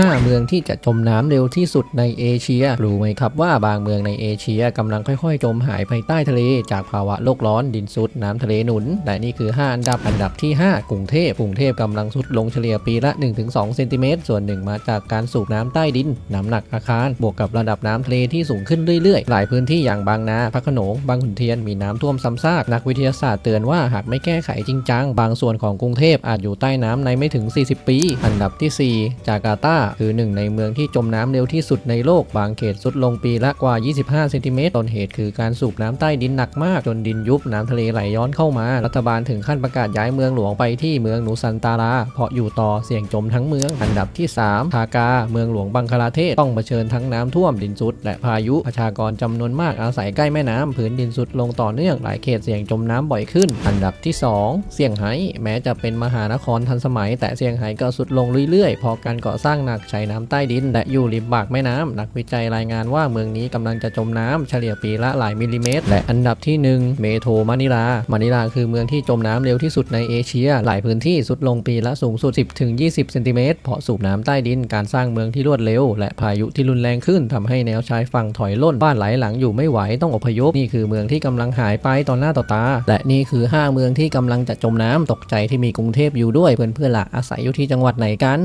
5 เมืองที่จะจมน้ำเร็วที่สุดในเอเชีย รู้ไหมครับว่าบางเมืองในเอเชียกำลังค่อยๆ จมหายไปใต้ทะเล จากภาวะโลกร้อนดินซุดน้ำทะเลหนุน และนี่คือ 5 อันดับอันดับที่ 5 กรุงเทพกรุงเทพกำลังสุดลงเฉลี่ยปีละ 1-2 เซนติเมตร ส่วนหนึ่งมาจากการสูบน้ำใต้ดิน น้ำหนักอาคาร บวกกับระดับน้ำทะเลที่สูงขึ้นเรื่อยๆ หลายพื้นที่อย่างบางนาพระโขนงบางขุนเทียนมีน้ำท่วมซ้ำซากนักวิทยาศาสตร์เตือนว่าหากไม่แก้ไขจริงจังบางส่วนของกรุงเทพอาจอยู่ใต้น้ำในไม่ถึง 40 ปี อันดับที่ 4 จาการ์ตาคือหนึ่งในเมืองที่จมน้ำเร็วที่สุดในโลก บางเขตสุดลงปีละกว่า 25เซนติเมตรต้นเหตุคือการสูบน้ำใต้ดินหนักมาก จนดินยุบน้ำทะเลไหลย้อนเข้ามา รัฐบาลถึงขั้นประกาศย้ายเมืองหลวงไปที่เมืองนูซันตารา เพราะอยู่ต่อเสี่ยงจมทั้งเมือง อันดับที่ 3 ทากา เมืองหลวงบังคลาเทศต้องเผชิญทั้งน้ำท่วมดินซุด และพายุประชากรจำนวนมากอาศัยใกล้แม่น้ำพื้นดินสุดลงต่อเนื่องหลายเขตเสี่ยงจมน้ำบ่อยขึ้น อันดับที่ 2เซี่ยงไฮ้แม้จะเป็นมหานครทันสมัย แต่เซี่ยงไฮ้ก็สุดลงเรื่อยๆเพราะการก่อสร้างหนักใช้น้ำใต้ดิน และอยู่ริมปากแม่น้ำนักวิจัยรายงานว่าเมืองนี้กำลังจะจมน้ำเฉลี่ยปีละหลายมิลลิเมตร และอันดับที่ 1 เมโทรมะนิลา มะนิลาคือเมืองที่จมน้ำเร็วที่สุดในเอเชีย หลายพื้นที่สุดลงปีละสูงสุด 10-20 เซนติเมตร เพราะสูบน้ำใต้ดิน การสร้างเมืองที่รวดเร็ว และพายุที่รุนแรงขึ้นทำให้แนวชายฝั่งถอยล่น บ้านหลายหลังอยู่ไม่ไหวต้องอพยพ นี่คือเมืองที่กำลังหายไปต่อหน้าต่อตา และนี่คือ 5 เมืองที่กำลังจะจมน้ำตกใจที่มีกรุงเทพอยู่ด้วยเพื่อนๆล่ะอาศัยอยู่ที่จังหวัดไหนกัน